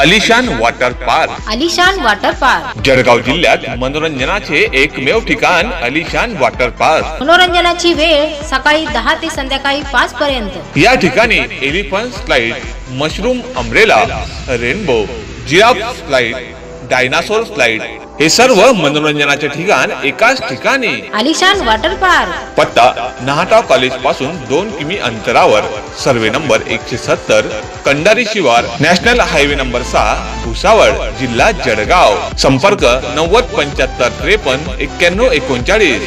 अलिशान water park अलिशान water park Jalgaon जिल्ह्यात मनोरंजनाचे एकमेव ठिकाण अलिशान वॉटर पार्क मनोरंजनाची वेळ सकाळी दहा ते संध्याकाळी पाच पर्यंत. या ठिकाणी elephant slide mushroom umbrella rainbow giraffe slide dinosaur slide हे सर्व मनोरंजनाचे ठिकाण एकाच ठिकाणी. अलिशान वॉटर पार्क. पत्ता नाहटा कॉलेजपासून दोन किमी अंतरावर. सर्वे नंबर एकशे सत्तर कंडारी शिवार नॅशनल हायवे नंबर सहा भुसावळ जिल्हा जळगाव. संपर्क नव्वद पंच्याहत्तर त्रेपन्न एक्क्याण्णव एकोणचाळीस.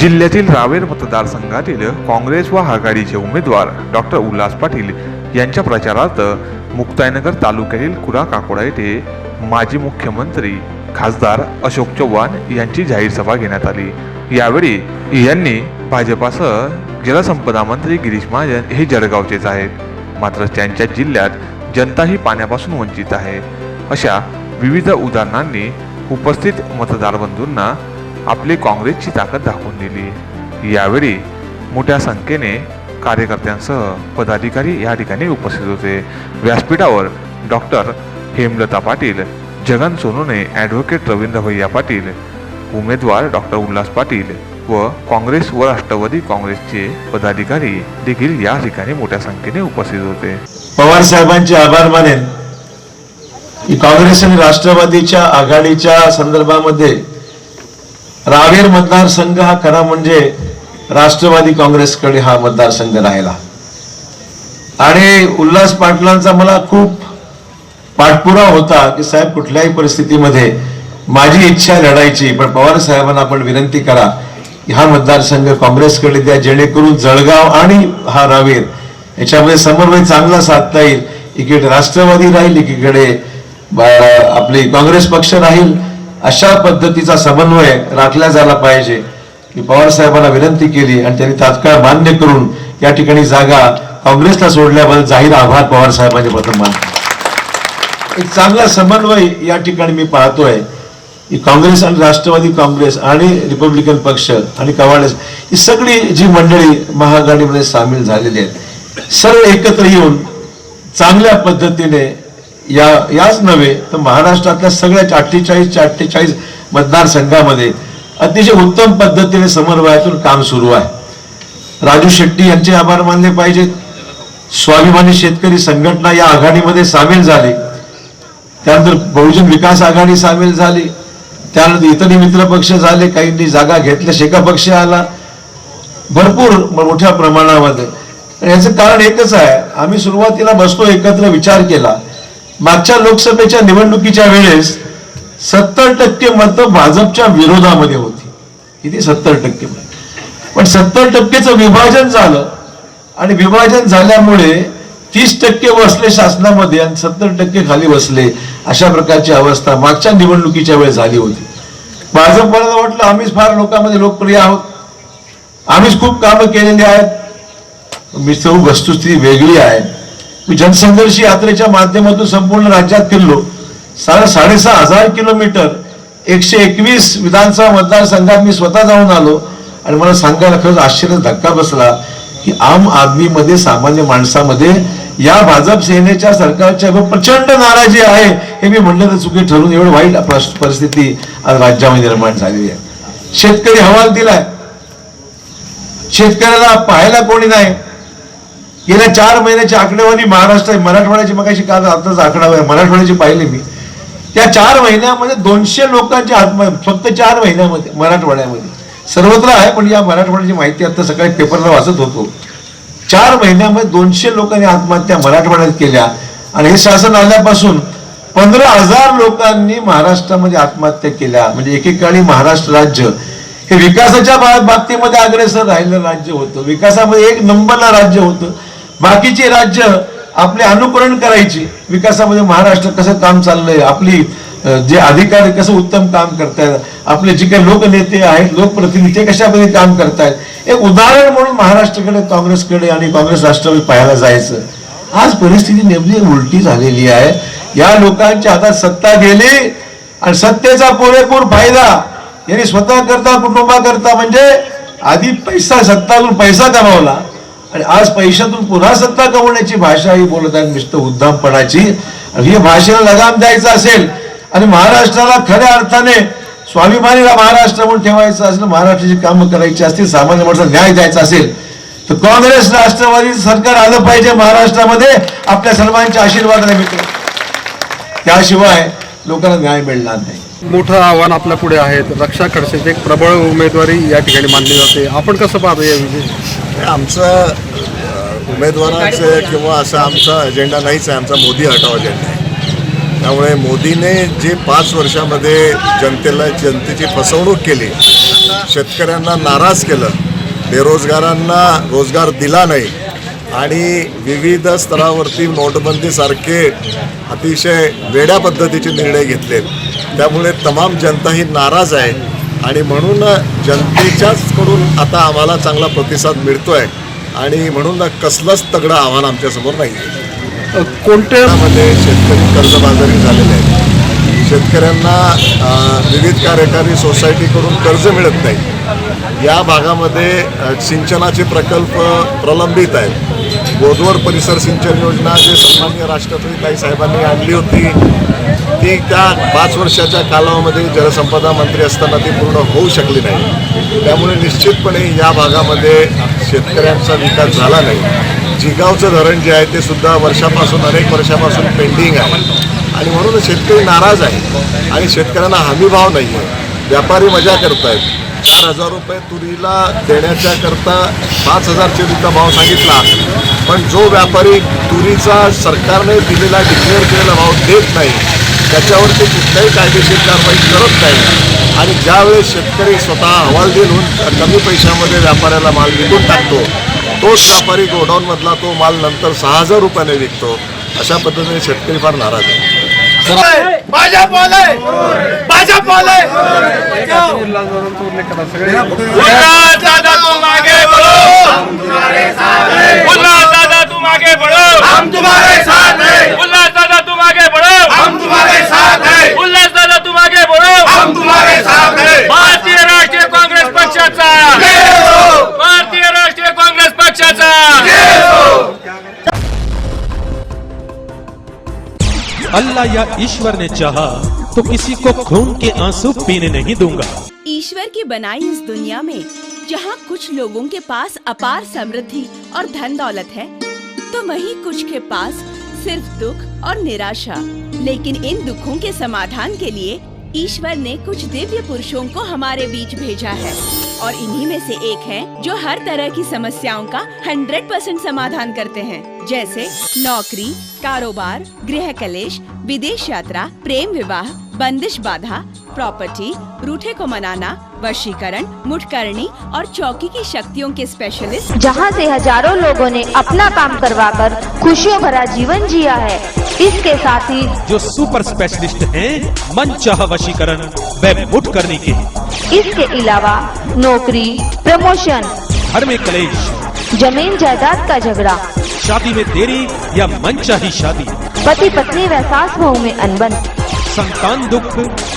जिल्ह्यातील रावेर मतदारसंघातील काँग्रेस व आघाडीचे उमेदवार डॉक्टर उल्हास पाटील यांच्या प्रचारार्थ मुक्ताईनगर तालुक्यातील कुरा काकोडा येथे माजी मुख्यमंत्री खासदार अशोक चव्हाण यांची जाहीर सभा घेण्यात आली. यावेळी यांनी भाजपासह जलसंपदा मंत्री गिरीश महाजन हे जळगावचेच आहेत. मात्र त्यांच्या जिल्ह्यात जनता ही पाण्यापासून वंचित आहे. अशा विविध उदाहरणांनी उपस्थित मतदार बंधूंना आपली काँग्रेसची ताकद दाखवून दिली. यावेळी मोठ्या संख्येने कार्यकर्त्यांसह पदाधिकारी या ठिकाणी उपस्थित होते. व्यासपीठावर डॉक्टर हेमलता पाटील जगन सोनूने ॲडव्होकेट रवींद्र भैया पाटील उमेदवार डॉक्टर उल्हास पाटील व काँग्रेस व राष्ट्रवादी काँग्रेसचे पदाधिकारी देखील या ठिकाणी मोठ्या संख्येने उपस्थित होते. पवार साहेबांचे आभार मानेन. की काँग्रेस आणि राष्ट्रवादीच्या आघाडीच्या संदर्भामध्ये रावेर मतदारसंघ हा खरा म्हणजे राष्ट्रवादी काँग्रेसकडे हा मतदारसंघ राहिला. आणि उल्हास पाटलांचा मला खूप पाठपुरावा होता की साहेब कुठल्याही परिस्थितीमध्ये माझी इच्छा लढायची पण पवार साहेबांना आपण विनंती करा हा मतदारसंघ काँग्रेसकडे द्या जेणेकरून जळगाव आणि हा रावेर याच्यामध्ये समन्वय चांगला साधता येईल. एकीकडे राष्ट्रवादी राहील एकीकडे आपली काँग्रेस पक्ष राहील. अशा पद्धतीचा समन्वय राखला झाला पाहिजे. की पवार साहेबांना विनंती केली आणि त्यांनी तात्काळ मान्य करून या ठिकाणी जागा काँग्रेसला सोडल्याबद्दल जाहीर आभार पवारसाहेबांचे प्रथम मानतो. एक चांगला समन्वय या ठिकाणी मी पाहतोय. की काँग्रेस आणि राष्ट्रवादी काँग्रेस आणि रिपब्लिकन पक्ष आणि कवाडेस ही सगळी जी मंडळी महाआघाडीमध्ये सामील झालेली आहेत. सर्व एकत्र येऊन चांगल्या पद्धतीने या याच नव्हे तर महाराष्ट्रातल्या सगळ्या अठ्ठेचाळीसच्या अठ्ठेचाळीस मतदारसंघामध्ये अतिशय उत्तम पद्धतीने समन्वयातून काम सुरू आहे. राजू शेट्टी यांचे आभार मानले पाहिजेत. स्वाभिमानी शेतकरी संघटना या आघाडीमध्ये सामील झाली. त्यानंतर बहुजन विकास आघाडी सामील झाली. त्यानंतर इतर मित्र पक्ष झाले काहींनी जागा घेतल्या शेका पक्ष आला. भरपूर मोठ्या प्रमाणामध्ये. याचं कारण एकच आहे आम्ही सुरुवातीला बसलो एकत्र विचार केला. मागच्या लोकसभेच्या निवडणुकीच्या वेळेस सत्तर टक्के मतं भाजपच्या विरोधामध्ये होती. किती? सत्तर टक्के पण सत्तर टक्केचं विभाजन झालं आणि विभाजन झाल्यामुळे तीस टक्के बसले शासनामध्ये आणि सत्तर टक्के खाली बसले अशा प्रकारची अवस्था मागच्या निवडणुकीच्या वेळेस झाली होती. भाजपला वाटलं आम्हीच फार लोकांमध्ये लोकप्रिय आहोत. आम्हीच खूप कामं केलेली आहेत. मी सर्व वस्तुस्थिती वेगळी आहे. मी जनसंघर्ष यात्रेच्या माध्यमातून संपूर्ण राज्यात फिरलो. साडे साडेसहा हजार किलोमीटर एकशे एकवीस विधानसभा मतदारसंघात मी स्वतः जाऊन आलो आणि मला सांगायला खरंच आश्चर्य धक्का बसला की आम आदमीमध्ये सामान्य माणसामध्ये या भाजप सेनेच्या सरकारच्या प्रचंड नाराजी आहे हे मी म्हणलं तर चुकी ठरून एवढं वाईट परिस्थिती आज राज्यामध्ये निर्माण झालेली आहे. शेतकरी हवाल दिलाय. शेतकऱ्याला पाहायला कोणी नाही. गेल्या चार महिन्याची आकडेवारी महाराष्ट्र मराठवाड्याची मगाशी काल आताच आकडा मराठवाड्याची पाहिली मी. त्या चार महिन्यामध्ये दोनशे लोकांचे आत्महत्या फक्त चार महिन्यामध्ये मराठवाड्यामध्ये. सर्वत्र आहे पण या मराठवाड्याची माहिती आता सकाळी पेपरला वाचत होतो. चार महिन्यामध्ये दोनशे लोकांनी आत्महत्या मराठवाड्यात केल्या. आणि हे शासन आल्यापासून पंधरा हजार लोकांनी महाराष्ट्रामध्ये आत्महत्या केल्या. म्हणजे एकेकाळी महाराष्ट्र राज्य हे विकासाच्या बाबतीमध्ये अग्रेसर राहिलं राज्य होतं. विकासामध्ये एक नंबरला राज्य होतं. बाकीचे राज्य आपले अनुकरण करायची. विकासामध्ये महाराष्ट्र कसं काम चाललंय आपली जे अधिकारी कसं उत्तम काम करतायत आपले जे काही लोकनेते आहेत लोकप्रतिनिधी कशामध्ये काम करतायत? एक उदाहरण म्हणून महाराष्ट्राकडे काँग्रेसकडे आणि काँग्रेस राष्ट्रवादी पाहायला जायचं. आज परिस्थिती नेमकी उलटी झालेली आहे. या लोकांच्या हातात सत्ता गेली आणि सत्तेचा पुरेपूर फायदा यांनी स्वतः करता कुटुंबाकरता म्हणजे आधी पैसा सत्तातून पैसा कमावला. आणि आज पैशातून पुन्हा सत्ता कमवण्याची भाषा ही बोलत आहेत मिस्टर उद्धामपणाची आणि ही भाषेला लगाम द्यायचा असेल आणि महाराष्ट्राला खऱ्या अर्थाने स्वाभिमानीला महाराष्ट्र म्हणून ठेवायचं असेल महाराष्ट्राची कामं करायची असतील सामान्य माणसाला न्याय द्यायचा असेल तर काँग्रेस राष्ट्रवादी सरकार आलं पाहिजे महाराष्ट्रामध्ये आपल्या सर्वांच्या आशीर्वादाने मित्र. त्याशिवाय लोकांना न्याय मिळणार नाही. मोठं आव्हान आपल्या पुढे आहे. रक्षा खडसेची एक प्रबळ उमेदवारी या ठिकाणी मानली जाते. आपण कसं पाहतो या विषयी? आमचं उमेदवाराचं किंवा असा आमचा अजेंडा नाहीच आहे. आमचा मोदी हटाव अजेंडा आहे. त्यामुळे मोदीने जे पाच वर्षामध्ये जनतेला जनतेची फसवणूक केली शेतकऱ्यांना नाराज केलं बेरोजगारांना रोजगार दिला नाही आणि विविध स्तरावरती नोटबंदीसारखे अतिशय वेड्या पद्धतीचे निर्णय घेतलेत. त्यामुळे तमाम जनता ही नाराज आहे आणि म्हणून जनतेच्याच कडून आता आम्हाला चांगला प्रतिसाद मिळतोय आणि म्हणून कसलंच तगडं आव्हान आमच्यासमोर नाही अ, कोणत्या मध्ये शेतकरी कर्जबाजारी झालेले आहेत. शेतकऱ्यांना विविध कार्यकारी सोसायटीकडून कर्ज मिळत नाही. या भागामध्ये सिंचनाचे प्रकल्प प्रलंबित आहेत. गोदवर परिसर सिंचन योजना जे सन्मान्य राष्ट्रपती काही साहेबांनी आणली होती ती त्या पाच वर्षाच्या कालावधीमध्ये जलसंपदा मंत्री असताना ती पूर्ण होऊ शकली नाही. त्यामुळे निश्चितपणे या भागामध्ये शेतकऱ्यांचा विकास झाला नाही. जिगावचं धरण जे आहे ते सुद्धा वर्षापासून अनेक वर्षापासून पेंडिंग आहे. आणि म्हणून शेतकरी नाराज आहे. आणि शेतकऱ्यांना हमीभाव नाही आहे. व्यापारी मजा करतायत. चार हजार रुपये तुरीला देण्याच्याकरता पाच हजारचे सुद्धा भाव सांगितला. पण जो व्यापारी तुरीचा सरकारने दिलेला डिक्लेअर केलेला भाव देत नाही त्याच्यावरती कुठल्याही कायदेशीर कारवाई करत नाही. आणि ज्यावेळेस शेतकरी स्वतः हवालदिल होऊन कमी पैशामध्ये व्यापाऱ्याला माल विकून टाकतो तोच व्यापारी गोडाऊनमधला तो माल नंतर सहा हजार रुपयाने विकतो अशा पद्धतीने शेतकरी फार नाराज आहे. उल्हासदादांचा उल्लेख करा सगळे दादा तुम बढ़ो आगे बढ़ो। हम तुम्हारे साथ हैं। उल्लास दादा तुम आगे बढ़ो। हम तुम्हारे साथ हैं। उल्लास दादा तुम आगे बढ़ो। हम तुम्हारे साथ हैं। भारतीय राष्ट्रीय काँग्रेस पक्षाचा। भारतीय राष्ट्रीय काँग्रेस पक्षाचा। अल्लाह या ईश्वर ने चाहा तो किसी को खून के आँसू पीने नहीं दूँगा। ईश्वर की बनाई इस दुनिया में जहाँ कुछ लोगों के पास अपार समृद्धि और धन दौलत है तो वही कुछ के पास सिर्फ़ दुख और निराशा। लेकिन इन दुखों के समाधान के लिए ईश्वर ने कुछ दिव्य पुरुषों को हमारे बीच भेजा है। और इन्हीं में से एक है जो हर तरह की समस्याओं का 100 परसेंट समाधान करते हैं। जैसे नौकरी, कारोबार, गृह कलेश, विदेश यात्रा, प्रेम विवाह, बंदिश बाधा प्रॉपर्टी रूठे को मनाना वशीकरण मुठकरणी और चौकी की शक्तियों के स्पेशलिस्ट जहाँ से हज़ारों लोगों ने अपना काम करवाकर खुशियों भरा जीवन जिया है। इसके साथ ही जो सुपर स्पेशलिस्ट हैं मन चाह वशीकरण व मुठ करने के इसके अलावा नौकरी प्रमोशन घर में कलेश ज़मीन जायदाद का झगड़ा शादी में देरी या मन चाही शादी। पति पत्नी व सास बहू में अनबन। संतान दुख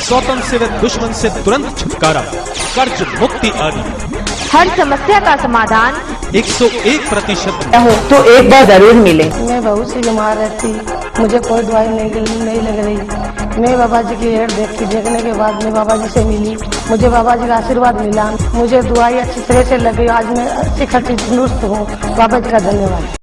स्वतंत्र से व दुश्मन से तुरंत छुटकारा। कर्ज मुक्ति आदि। हर समस्या का समाधान। 101 प्रतिशत। हो तो एक बार ज़रूर मिले। मैं बहुत सी बीमार रहती मुझे कोई दवाई नहीं नहीं लग रही। मैं बाबा जी की एड देखी देखने के बाद मैं बाबा जी से मिली। मुझे बाबा जी का आशीर्वाद मिला। मुझे दवाई अच्छी तरह से लगी आज मैं अच्छी खासी दुरुस्त हूँ। बाबा जी का धन्यवाद।